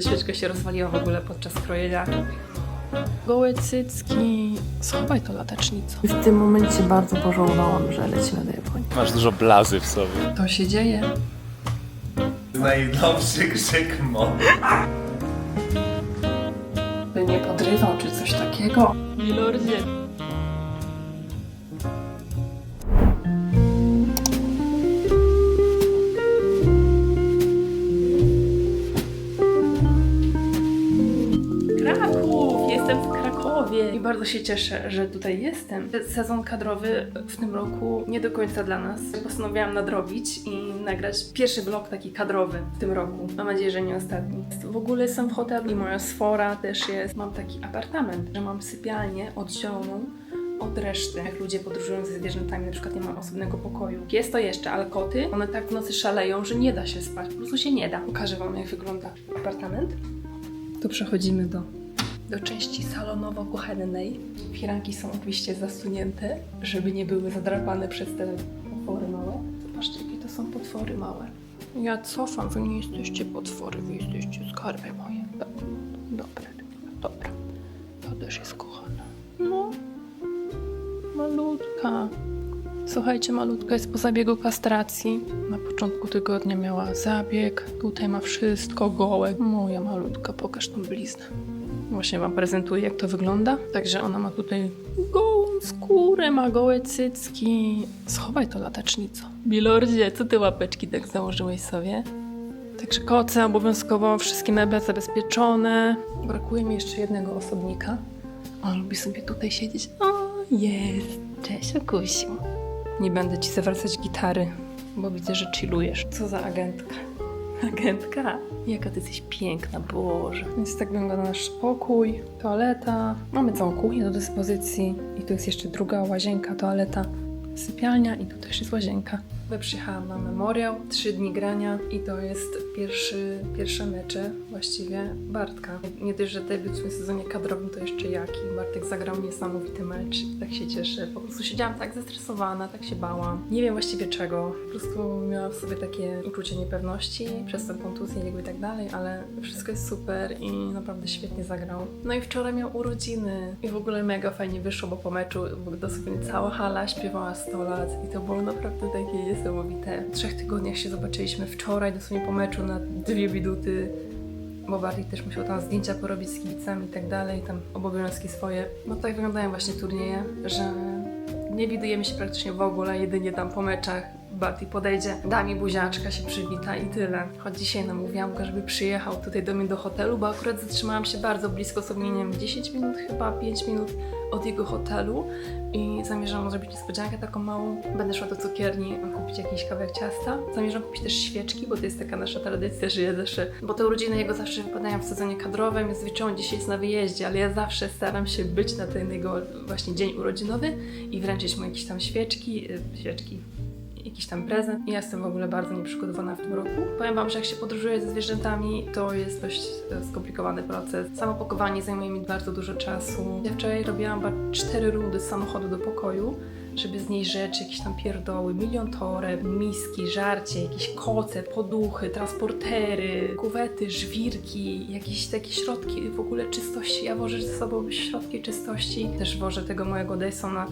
Świeczka się rozwaliła w ogóle podczas krojenia. Gołe cycki. Schowaj to latecznicą. W tym momencie bardzo pożałowałam, że lecimy do Japonii. Masz dużo blazy w sobie. To się dzieje. Najnowszy krzyk mo. By nie podrywał czy coś takiego. Milordzie. Kraków! Jestem w Krakowie i bardzo się cieszę, że tutaj jestem. Sezon kadrowy w tym roku nie do końca dla nas. Postanowiłam nadrobić i nagrać pierwszy vlog taki kadrowy w tym roku. Mam nadzieję, że nie ostatni. W ogóle jestem w hotelu i moja sfora też jest. Mam taki apartament, że mam sypialnię oddzielną od reszty. Jak ludzie podróżują ze zwierzętami, na przykład nie mam osobnego pokoju. Jest to jeszcze, ale koty, one tak w nocy szaleją, że nie da się spać. Po prostu się nie da. Pokażę Wam, jak wygląda apartament. Tu przechodzimy do, do części salonowo-kuchennej. Firanki są oczywiście zasunięte, żeby nie były zadrapane przez te potwory małe. Zobaczcie, jakie to są potwory małe. Ja cofam, wy nie jesteście potwory, wy jesteście skarby moje. Dobre, dobra. To też jest kochana. No, malutka. Słuchajcie, malutka jest po zabiegu kastracji. Na początku tygodnia miała zabieg. Tutaj ma wszystko gołe. Moja malutka, pokaż tą bliznę. Właśnie wam prezentuję, jak to wygląda. Także ona ma tutaj gołą skórę, ma gołe cycki. Schowaj to latacznico. Bilordzie, co ty łapeczki tak założyłeś sobie? Także koce obowiązkowo, wszystkie meble zabezpieczone. Brakuje mi jeszcze jednego osobnika. On lubi sobie tutaj siedzieć. O, jest. Cześć, Okusiu. Nie będę ci zawracać gitary, bo widzę, że chillujesz. Co za agentka. Agentka? Jaka ty jesteś piękna, Boże. Więc tak wygląda nasz pokój, toaleta. Mamy całą kuchnię do dyspozycji. I tu jest jeszcze druga łazienka, toaleta, sypialnia i tu też jest łazienka. Przyjechałam na memoriał, trzy dni grania i to jest pierwszy, pierwsze mecze właściwie Bartka. Nie dość, że debiut w tym sezonie kadrowym to jeszcze jaki. Bartek zagrał niesamowity mecz tak się cieszę. Po prostu siedziałam tak zestresowana, tak się bałam. Nie wiem właściwie czego. Po prostu miałam w sobie takie uczucie niepewności przez tę kontuzję i tak dalej, ale wszystko jest super i naprawdę świetnie zagrał. No i wczoraj miał urodziny i w ogóle mega fajnie wyszło, bo po meczu dosłownie cała hala śpiewała 100 lat i to było naprawdę takie niesamowite. W trzech tygodniach się zobaczyliśmy wczoraj, dosłownie po meczu na dwie minuty bo Bartek też musiał tam zdjęcia porobić z kibicami i tak dalej, tam obowiązki swoje. No tak wyglądają właśnie turnieje, że nie widujemy się praktycznie w ogóle, jedynie tam po meczach. Barty podejdzie, da mi buziaczka, się przywita i tyle. Choć dzisiaj namówiłam go, żeby przyjechał tutaj do mnie do hotelu, bo akurat zatrzymałam się bardzo blisko, wiem, 10 minut chyba, 5 minut od jego hotelu i zamierzam zrobić niespodziankę taką małą. Będę szła do cukierni kupić jakiś kawałek ciasta. Zamierzam kupić też świeczki, bo to jest taka nasza tradycja, że ja zawsze, bo te urodziny jego zawsze wypadają w sezonie kadrowym, wieczorem dzisiaj jest na wyjeździe, ale ja zawsze staram się być na ten jego właśnie dzień urodzinowy i wręczyć mu jakieś tam świeczki, y, świeczki, jakiś tam prezent. I ja jestem w ogóle bardzo nieprzygotowana w tym roku. Powiem Wam, że jak się podróżuje ze zwierzętami, to jest dość e, skomplikowany proces. Samo pakowanie zajmuje mi bardzo dużo czasu. Ja wczoraj robiłam cztery rundy z samochodu do pokoju, żeby znieść rzeczy, jakieś tam pierdoły, milion toreb, miski, żarcie, jakieś koce, poduchy, transportery, kuwety, żwirki, jakieś takie środki w ogóle czystości. Ja wożę ze sobą środki czystości. Też wożę tego mojego Dysona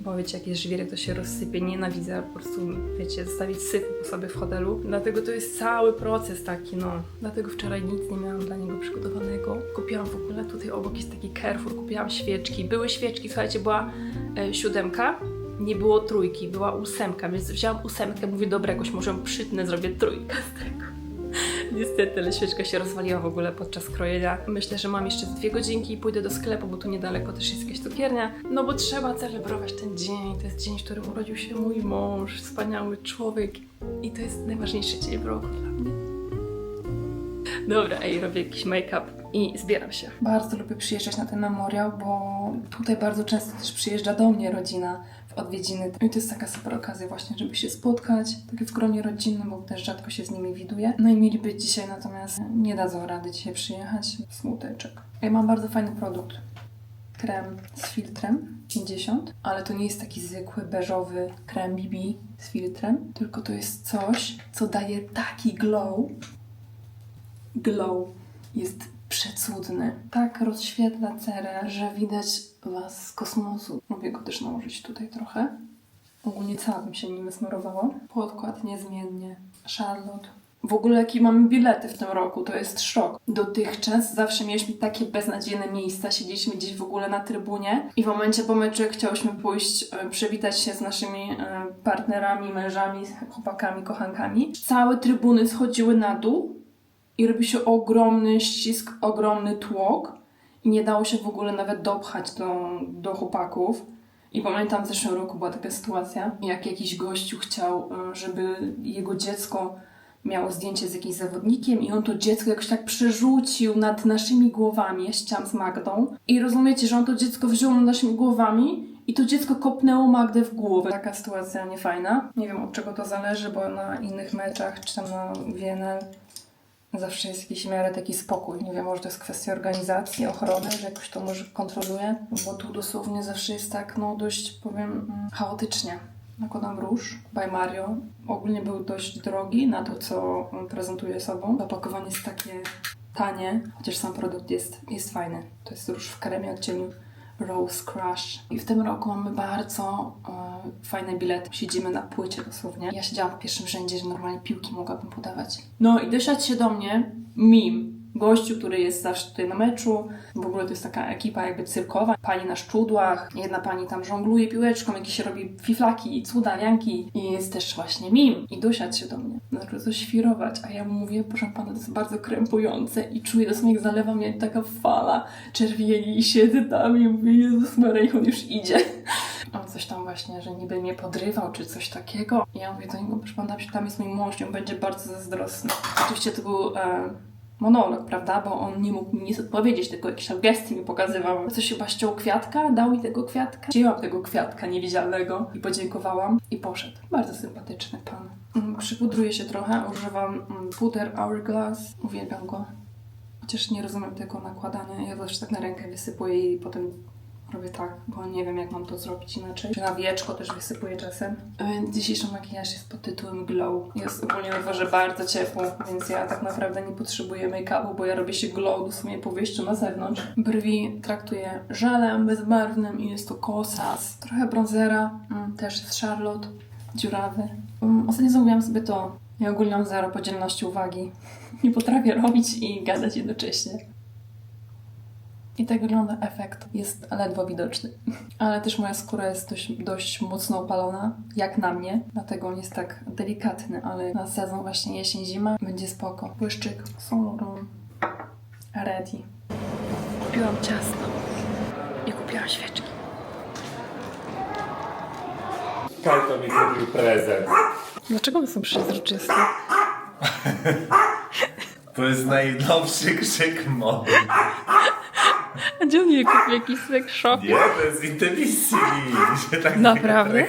bo wiecie, jak jest żwirek, to się rozsypie. Nienawidzę po prostu, wiecie, zostawić syfu po sobie w hotelu. Dlatego to jest cały proces taki, no. Dlatego wczoraj nic nie miałam dla niego przygotowanego. Kupiłam w ogóle, tutaj obok jest taki Carrefour, kupiłam świeczki. Były świeczki, słuchajcie, była e, siódemka, nie było trójki, była ósemka, więc wzięłam ósemkę, mówię, dobra, jakoś może przytnę, zrobię trójkę z tego. Niestety, ale świeczka się rozwaliła w ogóle podczas krojenia. Myślę, że mam jeszcze dwie godzinki i pójdę do sklepu, bo tu niedaleko też jest jakaś cukiernia. No bo trzeba celebrować ten dzień. To jest dzień, w którym urodził się mój mąż, wspaniały człowiek. I to jest najważniejszy dzień w roku dla mnie. Dobra, ej, robię jakiś make-up i zbieram się. Bardzo lubię przyjeżdżać na ten memoriał, bo tutaj bardzo często też przyjeżdża do mnie rodzina odwiedziny. I to jest taka super okazja właśnie, żeby się spotkać, takie w gronie rodzinnym, bo też rzadko się z nimi widuje. No i mieli być dzisiaj, natomiast nie dadzą rady dzisiaj przyjechać. Smuteczek. Ja mam bardzo fajny produkt. Krem z filtrem 50, ale to nie jest taki zwykły beżowy krem BB z filtrem, tylko to jest coś, co daje taki glow, glow, jest przecudny. Tak rozświetla cerę, że widać was z kosmosu. Lubię go też nałożyć tutaj trochę. Ogólnie całym się nim smarowała. Podkład niezmiennie. Charlotte. W ogóle jakie mamy bilety w tym roku, to jest szok. Dotychczas zawsze mieliśmy takie beznadziejne miejsca, siedzieliśmy gdzieś w ogóle na trybunie i w momencie po meczu chciałyśmy pójść, e, przywitać się z naszymi e, partnerami, mężami, chłopakami, kochankami. Całe trybuny schodziły na dół i robi się ogromny ścisk, ogromny tłok i nie dało się w ogóle nawet dopchać do, do chłopaków. I pamiętam w zeszłym roku była taka sytuacja, jak jakiś gościu chciał, e, żeby jego dziecko miało zdjęcie z jakimś zawodnikiem i on to dziecko jakoś tak przerzucił nad naszymi głowami. Ja z Magdą i rozumiecie, że on to dziecko wziął nad naszymi głowami i to dziecko kopnęło Magdę w głowę. Taka sytuacja niefajna. Nie wiem od czego to zależy, bo na innych meczach czy tam na WNL zawsze jest jakiś miarę taki spokój. Nie wiem, może to jest kwestia organizacji, ochrony, że jakoś to może kontroluje, bo tu dosłownie zawsze jest tak, no dość powiem, mm, chaotycznie. Nakładam róż by Mario. Ogólnie był dość drogi na to, co prezentuje sobą. Opakowanie jest takie tanie, chociaż sam produkt jest, jest fajny. To jest róż w kremie odcieniu Rose Crush. I w tym roku mamy bardzo e, fajne bilety. Siedzimy na płycie dosłownie. Ja siedziałam w pierwszym rzędzie, że normalnie piłki mogłabym podawać. No i doszedł się do mnie mim. Gościu, który jest zawsze tutaj na meczu. W ogóle to jest taka ekipa jakby cyrkowa. Pani na szczudłach. Jedna pani tam żongluje piłeczką, jakieś robi fiflaki i cuda, lianki. I jest też właśnie mim. I dosiadł się do mnie. Zaczął coś świrować, a ja mu mówię, proszę pana, to jest bardzo krępujące. I czuję dosłownie, jak zalewa mnie taka fala czerwieni i siedzę tam i mówię, Jezus Maria, on już idzie. On coś tam właśnie, że niby mnie podrywał, czy coś takiego. I ja mówię do niego, proszę pana, tam jest mój mąż on będzie bardzo zazdrosny. Oczywiście to był... E, monolog, prawda? Bo on nie mógł mi nic odpowiedzieć, tylko jakieś tam gesty mi pokazywał. Coś chyba ściął kwiatka, dał mi tego kwiatka. Wzięłam tego kwiatka niewidzialnego i podziękowałam i poszedł. Bardzo sympatyczny pan. Mm, Przypudruję się trochę, używam mm, puder Hourglass. Uwielbiam go. Chociaż nie rozumiem tego nakładania. Ja zawsze tak na rękę wysypuję i potem robię tak, bo nie wiem jak mam to zrobić inaczej. Na wieczko też wysypuję czasem. E, Dzisiejszy makijaż jest pod tytułem Glow. Jest ogólnie na bardzo ciepło, więc ja tak naprawdę nie potrzebuję make-upu, bo ja robię się glow dosłownie po wyjściu na zewnątrz. Brwi traktuję żelem bezbarwnym i jest to Kosas. Trochę bronzera, mm, też jest Charlotte, dziurawy. Mm, Ostatnio zamówiłam sobie to. Ja ogólnie mam zero podzielności uwagi. Nie potrafię robić i gadać jednocześnie. I tak wygląda efekt. Jest ledwo widoczny. Ale też moja skóra jest dość, dość mocno opalona, jak na mnie. Dlatego on jest tak delikatny, ale na sezon właśnie jesień-zima będzie spoko. Błyszczyk, Laurent, ready. Kupiłam ciasto i kupiłam świeczki. Kajto mi kupił prezent. Dlaczego one są przezroczyste? To jest najnowszy krzyk mody. A gdzie on je kupił? Jakiś sex shop? Nie, to jest Intemissimi. Się tak Naprawdę?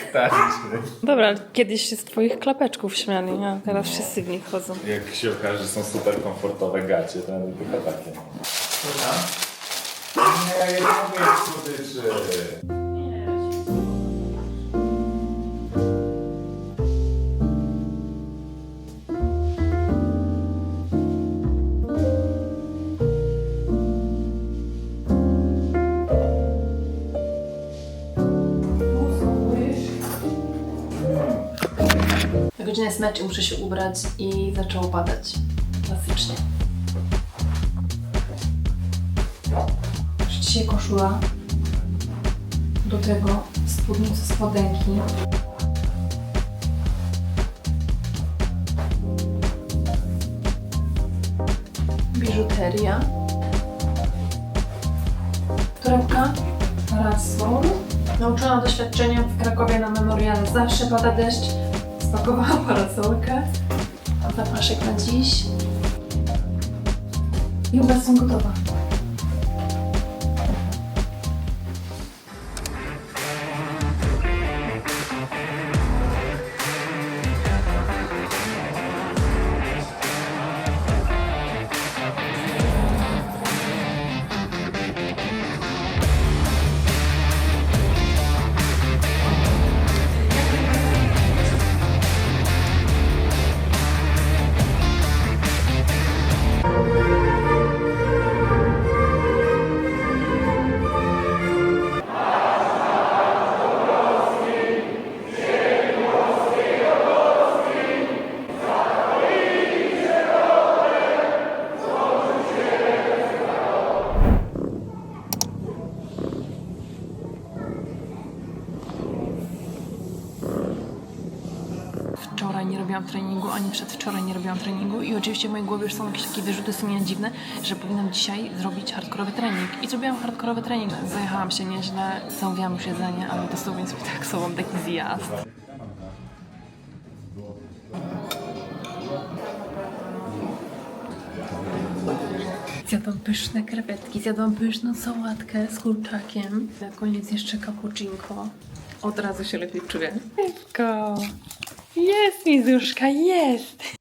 Dobra, kiedyś się z twoich klapeczków śmiali, a teraz wszyscy w nich chodzą. Jak się okaże, że są super komfortowe gacie, to będą tylko takie. Nie, ja nie mogę słodyczy. Za godzinę jest mecz i muszę się ubrać i zaczęło padać. Klasycznie. Dzisiaj koszula. Do tego spódnice spodenki. Biżuteria. Torebka. Parasol. Nauczona doświadczeniem w Krakowie na memoriale zawsze pada deszcz. Spakowałam parasolkę. Zapaszek na dziś. I chyba są gotowa. Robiłam treningu, ani przedwczoraj nie robiłam treningu i oczywiście w mojej głowie już są jakieś takie wyrzuty sumienia dziwne, że powinnam dzisiaj zrobić hardkorowy trening. I zrobiłam hardkorowy trening. Zajechałam się nieźle, zamówiłam już jedzenie, ale dosłownie sobie tak sobą taki zjazd. Zjadłam pyszne krewetki, zjadłam pyszną sałatkę z kurczakiem. Na koniec jeszcze cappuccinko. Od razu się lepiej czuję. Ewko! Jest Mizuszka, jest!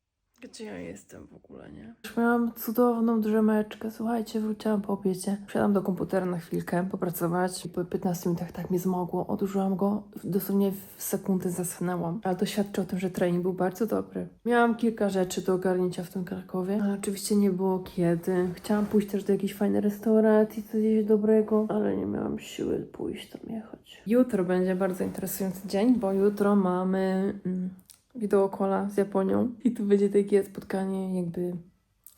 Gdzie ja jestem w ogóle, nie? Miałam cudowną drzemeczkę. Słuchajcie, wróciłam po obiecie. Wsiadam do komputera na chwilkę, popracować. Po 15 minutach tak mnie zmogło. Odłożyłam go, dosłownie w sekundę zasnęłam. Ale to świadczy o tym, że trening był bardzo dobry. Miałam kilka rzeczy do ogarnięcia w tym Krakowie, ale oczywiście nie było kiedy. Chciałam pójść też do jakiejś fajnej restauracji, coś dobrego, ale nie miałam siły pójść tam jechać. Jutro będzie bardzo interesujący dzień, bo jutro mamy... Mm, wideokola z Japonią i tu będzie takie spotkanie jakby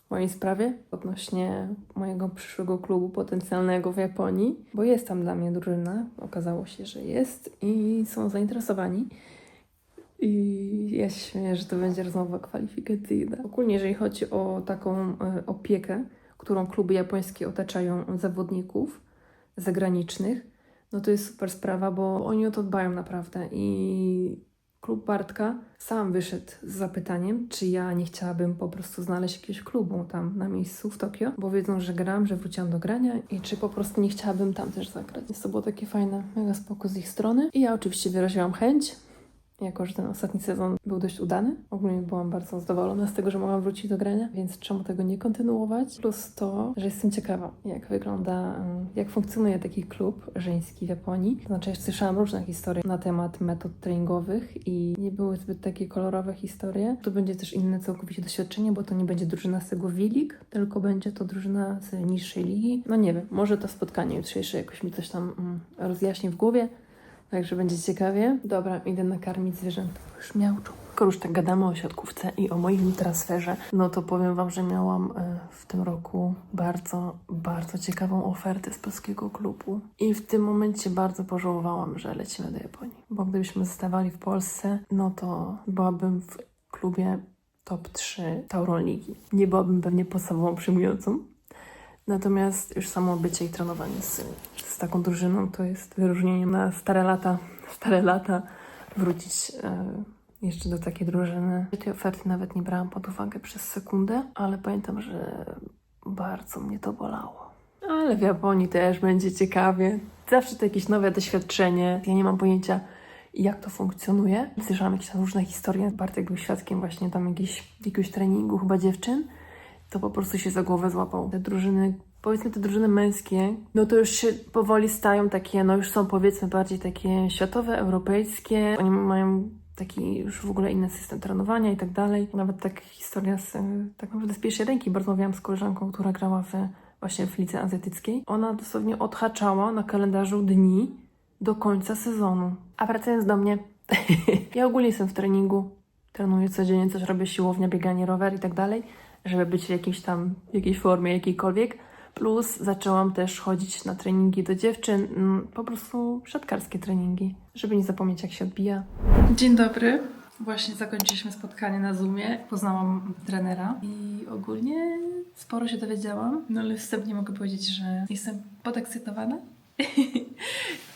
w mojej sprawie odnośnie mojego przyszłego klubu potencjalnego w Japonii, bo jest tam dla mnie drużyna, okazało się, że jest i są zainteresowani. I ja się śmieję, że to będzie rozmowa kwalifikacyjna. Ogólnie, jeżeli chodzi o taką e, opiekę, którą kluby japońskie otaczają zawodników zagranicznych, no to jest super sprawa, bo oni o to dbają naprawdę i klub Bartka sam wyszedł z zapytaniem, czy ja nie chciałabym po prostu znaleźć jakiegoś klubu tam na miejscu w Tokio, bo wiedzą, że gram, że wróciłam do grania i czy po prostu nie chciałabym tam też zagrać. Więc to było takie fajne, mega spoko z ich strony. I ja oczywiście wyraziłam chęć, jako że ten ostatni sezon był dość udany. Ogólnie byłam bardzo zadowolona z tego, że mogłam wrócić do grania, więc czemu tego nie kontynuować? Plus to, że jestem ciekawa, jak wygląda, mm, jak funkcjonuje taki klub żeński w Japonii. To znaczy, ja słyszałam różne historie na temat metod treningowych i nie były zbyt takie kolorowe historie. To będzie też inne całkowicie doświadczenie, bo to nie będzie drużyna z tego V-League, tylko będzie to drużyna z niższej ligi. No nie wiem, może to spotkanie jutrzejsze jakoś mi coś tam mm, rozjaśni w głowie. Także będzie ciekawie. Dobra, idę nakarmić zwierzęta. Już miałczą. Skoro już tak gadamy o siatkówce i o moim transferze, no to powiem Wam, że miałam e, w tym roku bardzo, bardzo ciekawą ofertę z polskiego klubu. I w tym momencie bardzo pożałowałam, że lecimy do Japonii. Bo gdybyśmy zostawali w Polsce, no to byłabym w klubie top 3 Tauron Ligi. Nie byłabym pewnie podstawową przyjmującą, Natomiast już samo bycie i trenowanie z, z taką drużyną to jest wyróżnienie na stare lata, stare lata wrócić e, jeszcze do takiej drużyny. Tej oferty nawet nie brałam pod uwagę przez sekundę, ale pamiętam, że bardzo mnie to bolało. Ale w Japonii też będzie ciekawie. Zawsze to jakieś nowe doświadczenie. Ja nie mam pojęcia, jak to funkcjonuje. Słyszałam jakieś różne historie. Bartek był świadkiem właśnie tam jakiejś, jakiegoś treningu chyba dziewczyn to po prostu się za głowę złapał. Te drużyny, powiedzmy te drużyny męskie, no to już się powoli stają takie, no już są powiedzmy bardziej takie światowe, europejskie. Oni mają taki już w ogóle inny system trenowania i tak dalej. Nawet tak historia z, tak naprawdę z pierwszej ręki, bo rozmawiałam z koleżanką, która grała w, właśnie w lidze azjatyckiej. Ona dosłownie odhaczała na kalendarzu dni do końca sezonu. A wracając do mnie, ja ogólnie jestem w treningu, trenuję codziennie, coś robię, siłownia, bieganie, rower i tak dalej żeby być w jakiejś tam, jakiejś formie jakiejkolwiek. Plus zaczęłam też chodzić na treningi do dziewczyn, mm, po prostu siatkarskie treningi, żeby nie zapomnieć jak się odbija. Dzień dobry. Właśnie zakończyliśmy spotkanie na Zoomie. Poznałam trenera i ogólnie sporo się dowiedziałam, no ale wstępnie mogę powiedzieć, że jestem podekscytowana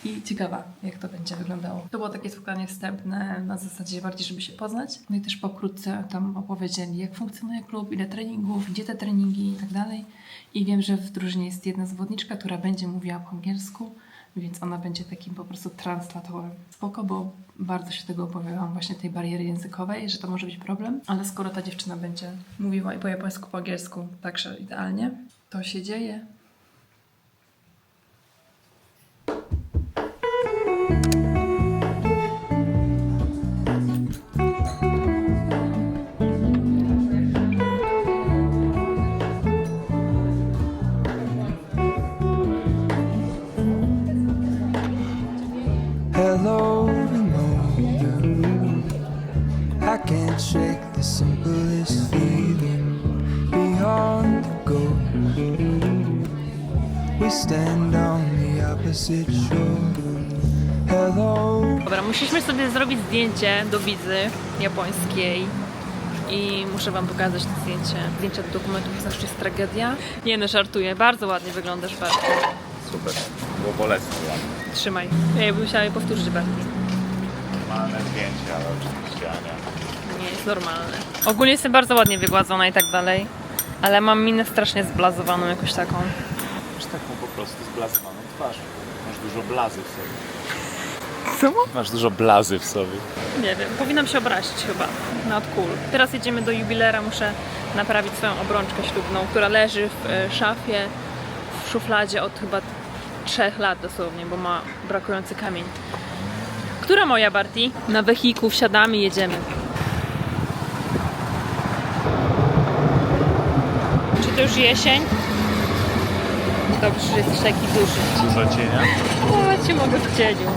i ciekawa, jak to będzie wyglądało. To było takie spotkanie wstępne na zasadzie bardziej, żeby się poznać. No i też pokrótce tam opowiedzieli, jak funkcjonuje klub, ile treningów, gdzie te treningi i tak dalej. I wiem, że w drużynie jest jedna zawodniczka, która będzie mówiła po angielsku, więc ona będzie takim po prostu translatorem. Spoko, bo bardzo się tego obawiałam, właśnie tej bariery językowej, że to może być problem, ale skoro ta dziewczyna będzie mówiła i po japońsku, po angielsku, także idealnie, to się dzieje. Dobra, musieliśmy sobie zrobić zdjęcie do wizy japońskiej i muszę wam pokazać to zdjęcie. Zdjęcia do dokumentów to zawsze jest tragedia. Nie no, żartuję. Bardzo ładnie wyglądasz, Bartek. Super. Było bolesne ładnie. Trzymaj. Ja bym musiała je powtórzyć, Bartek. Normalne zdjęcie, ale oczywiście Ania. Nie jest normalne. Ogólnie jestem bardzo ładnie wygładzona i tak dalej, ale mam minę strasznie zblazowaną jakoś taką. Masz taką po prostu zblazowaną twarz. Masz dużo blazy w sobie. Co? Masz dużo blazy w sobie. Nie wiem, powinnam się obrazić chyba. Not cool. Teraz jedziemy do jubilera, muszę naprawić swoją obrączkę ślubną, która leży w e, szafie, w szufladzie od chyba trzech lat dosłownie, bo ma brakujący kamień. Która moja Barti? Na wehikuł wsiadamy i jedziemy. Czy to już jesień? Dobrze, że jesteś taki duży. Dużo cienia. O, cię mogę w cieniu.